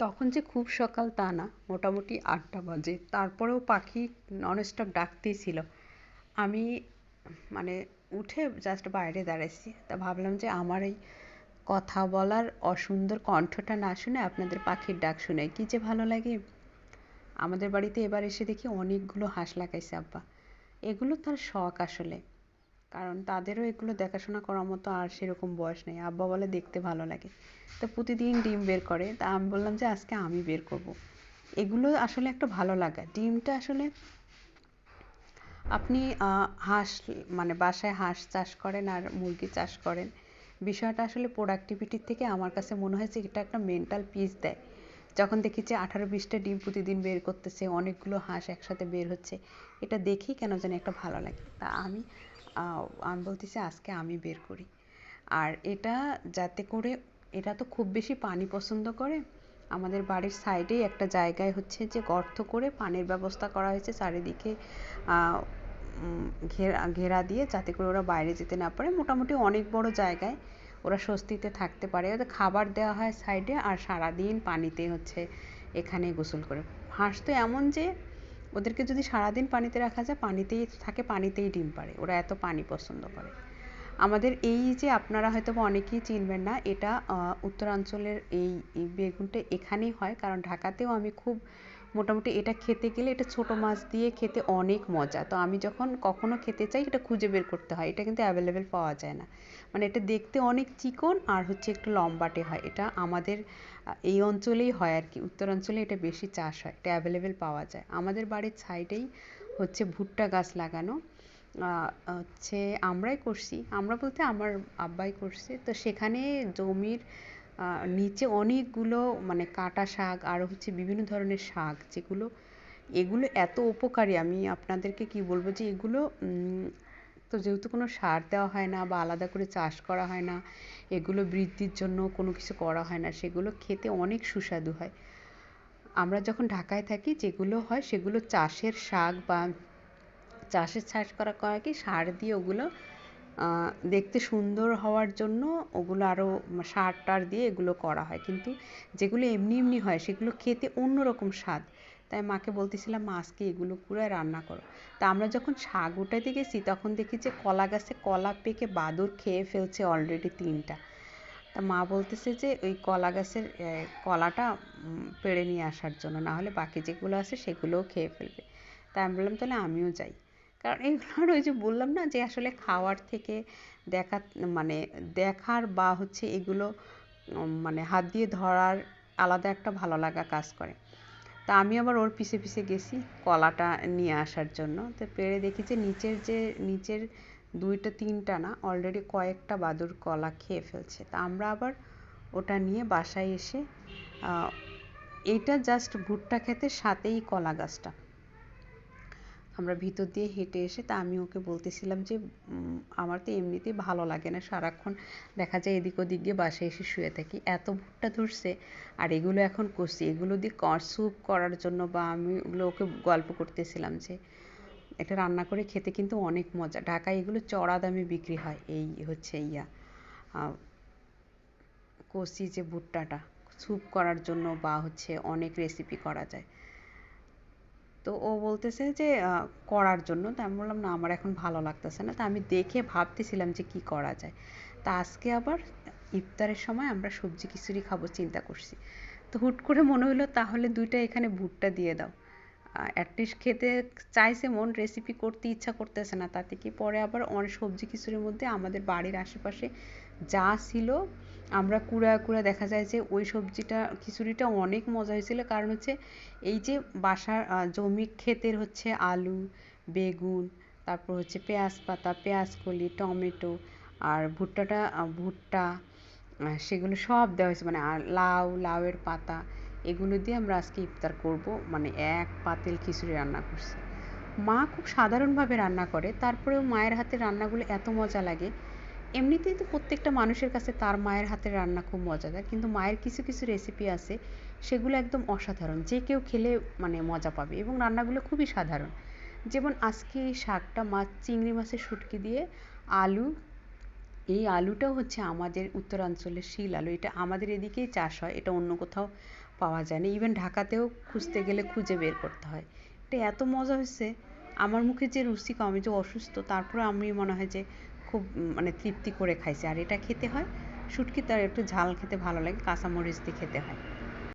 তখন যে খুব সকাল তা না, মোটামুটি আটটা বাজে। তারপরেও পাখি ননস্টপ ডাকতেই ছিল। আমি মানে উঠে জাস্ট বাইরে দাঁড়াইছি। তা ভাবলাম যে আমার এই কথা বলার অসুন্দর কণ্ঠটা না শুনে আপনাদের পাখির ডাক শুনে কী যে ভালো লাগে। আমাদের বাড়িতে এবার এসে দেখি অনেকগুলো হাঁস লাগাইছে আব্বা। এগুলো তার শখ আসলে। কারণ তাদেরও এগুলো দেখাশোনা করার মতো আর সেরকম বয়স নেই। আব্বা বলে দেখতে ভালো লাগে। তো প্রতিদিন ডিম বের করে। তা আমি বললাম যে, আজকে আমি বের করব। এগুলো আসলে একটা ভালো লাগা। ডিমটা আসলে আপনি হাঁস মানে বাসায় হাঁস চাষ করেন আর মুরগি চাষ করেন, বিষয়টা আসলে প্রোডাক্টিভিটির থেকে আমার কাছে মনে হয়েছে এটা একটা মেন্টাল পিস দেয়। যখন দেখি যে, আঠারো বিশটা ডিম প্রতিদিন বের করতেছে, অনেকগুলো হাঁস একসাথে বের হচ্ছে, এটা দেখেই কেন জানি একটা ভালো লাগে। তা আমি আমি বলতেছি আজকে আমি বের করি। আর এটা যাতে করে, এটা তো খুব বেশি পানি পছন্দ করে। আমাদের বাড়ির সাইডেই একটা জায়গায় হচ্ছে যে গর্ত করে পানির ব্যবস্থা করা হয়েছে চারিদিকে ঘেরা ঘেরা দিয়ে যাতে করে ওরা বাইরে যেতে না পারে। মোটামুটি অনেক বড় জায়গায় ওরা স্বস্তিতে থাকতে পারে। ওদের খাবার দেওয়া হয় সাইডে আর সারাদিন পানিতে হচ্ছে এখানে গোসল করে। হাঁস তো এমন যে ওদেরকে যদি সারাদিন পানিতে রাখা যায়, পানিতেই থাকে, পানিতেই ডিম পারে ওরা এত পানি পছন্দ করে। আমাদের এই যে আপনারা হয়তো অনেকেই চিনবেন না, এটা উত্তরাঞ্চলের এই বেগুনটা এখানেই হয়। কারণ ঢাকাতেও আমি খুব মোটামুটি এটা খেতে গেলে এটা ছোট মাছ দিয়ে খেতে অনেক মজা। তো আমি যখন কখনো খেতে চাই, এটা খুঁজে বের করতে হয়। এটা কিন্তু অ্যাভেলেবেল পাওয়া যায় না। মানে এটা দেখতে অনেক চিকন আর হচ্ছে একটু লম্বাটে হয়। এটা আমাদের এই অঞ্চলেই হয় আর কি উত্তরাঞ্চলে এটা বেশি চাষ হয়, এটা অ্যাভেলেবেল পাওয়া যায়। আমাদের বাড়ির সাইডেই হচ্ছে ভুট্টা গাছ লাগানো। হচ্ছে আমরাই করছি। আমরা বলতে আমার আব্বাই করছে। তো সেখানে জমির নিচে অনেকগুলো মানে কাটা শাক আর হচ্ছে বিভিন্ন ধরনের শাক যেগুলো, এগুলো এত উপকারী। আমি আপনাদেরকে কি বলব যে এগুলো তো যেহেতু কোনো সার দেওয়া হয় না বা আলাদা করে চাষ করা হয় না, এগুলো বৃদ্ধির জন্য কোনো কিছু করা হয় না, সেগুলো খেতে অনেক সুস্বাদু হয়। আমরা যখন ঢাকায় থাকি, যেগুলো হয় সেগুলো চাষের শাক বা চাষের চাষ করা করা কি সার দিয়ে ওগুলো দেখতে সুন্দর হওয়ার জন্য ওগুলো আরও সার টার দিয়ে এগুলো করা হয়। কিন্তু যেগুলো এমনি এমনি হয়, সেগুলো খেতে অন্যরকম স্বাদ। তাই মাকে বলতেছিলাম, মা, আজকে এগুলো পুরো রান্না করো। তা আমরা যখন শাক উঠাইতে গেছি, তখন দেখি যে কলা গাছে কলা পেকে বাদুর খেয়ে ফেলছে অলরেডি তিনটা। তা মা বলতেছে যে ওই কলা গাছের কলাটা পেড়ে নিয়ে আসার জন্য, না হলে বাকি যেগুলো আছে সেগুলোও খেয়ে ফেলবে। তাই আমি বললাম, তাহলে আমিও যাই। কারণ এগুলোর ওই যে বললাম না যে আসলে খাওয়ার থেকে দেখা মানে দেখার বা হচ্ছে এগুলো মানে হাত দিয়ে ধরার আলাদা একটা ভালো লাগা কাজ করে। তা আমি আবার ওর পিছে পিছে গেছি কলাটা নিয়ে আসার জন্য। তো পেরে দেখি যে নিচের যে, নিচের দুইটা, তিনটা না অলরেডি কয়েকটা বাদুর কলা খেয়ে ফেলছে। তা আমরা আবার ওটা নিয়ে বাসায় এসে এইটা জাস্ট ভুট্টা খেতে সাথেই কলা গাছটা। আমরা ভিতর দিয়ে হেঁটে এসে তা আমি ওকে বলতেছিলাম যে আমার তো এমনিতেই ভালো লাগে না। সারাক্ষণ দেখা যায় এদিক ওদিক গিয়ে বাসায় এসে শুয়ে থাকি। এত ভুট্টা ধরছে, আর এগুলো এখন করছি। এগুলো দিয়ে স্যুপ করার জন্য বা আমি ওগুলো ওকে গল্প করতেছিলাম যে এটা রান্না করে খেতে কিন্তু অনেক মজা। ঢাকায় এগুলো চড়া দামে বিক্রি হয়। এই হচ্ছে ইয়া। কষি যে ভুট্টাটা। স্যুপ করার জন্য বা হচ্ছে অনেক রেসিপি করা যায়। তো ও বলতেছে যে করার জন্য। তো আমি বললাম, না, আমার এখন ভালো লাগতেছে না। তা আমি দেখে ভাবতেছিলাম যে কি করা যায়। তা আজকে আবার ইফতারের সময় আমরা সবজি খিচুড়ি খাব চিন্তা করছি। তো হুট করে মনে হলো তাহলে দুইটা এখানে ভুট্টা দিয়ে দাও। অ্যাটলিস্ট খেতে চাইছে মন রেসিপি করতে ইচ্ছা করতেছে না। তাতে কি পরে আবার অনেক সবজি খিচুড়ির মধ্যে আমাদের বাড়ির আশেপাশে যা ছিল আমরা কুড়া কুড়া দেখা যায় যে ওই সবজিটা, খিচুড়িটা অনেক মজা হয়েছিল। কারণ হচ্ছে এই যে বাসার জমি ক্ষেতের হচ্ছে আলু, বেগুন, তারপর হচ্ছে পেঁয়াজ পাতা, পেঁয়াজ কলি, টমেটো আর ভুট্টাটা ভুট্টা সেগুলো সব দেওয়া হয়েছে। মানে লাউ, লাউয়ের পাতা, এগুলো দিয়ে আমরা আজকে ইফতার করব। মানে এক পাতিল খিচুড়ি রান্না করছি। মা খুব সাধারণভাবে রান্না করে, তারপরেও মায়ের হাতের রান্নাগুলো এত মজা লাগে এমনিতেই তো প্রত্যেকটা মানুষের কাছে তার মায়ের হাতের রান্না খুব মজাদার, কিন্তু মায়ের কিছু কিছু রেসিপি আছে, সেগুলো একদম অসাধারণ। যে কেউ খেলে মানে মজা পাবে এবং রান্নাগুলো খুবই সাধারণ। যেমন আজকে এই শাকটা মাছ চিংড়ি মাছের শুটকি দিয়ে আলু, এই আলুটাও হচ্ছে আমাদের উত্তরাঞ্চলের শিল আলু। এটা আমাদের এদিকেই চাষ হয়, এটা অন্য কোথাও পাওয়া যায় না। ইভেন ঢাকাতেও খুঁজতে গেলে খুঁজে বের করতে হয়। এটা এত মজা হয়েছে, আমার মুখে যে রুচি আমি যে অসুস্থ তারপরে আমি মনে হয় যে খুব মানে তৃপ্তি করে খাইছে। আর এটা খেতে হয়, শুটকি তার একটু ঝাল খেতে ভালো লাগে, কাঁচামরিচ দিয়ে খেতে হয়।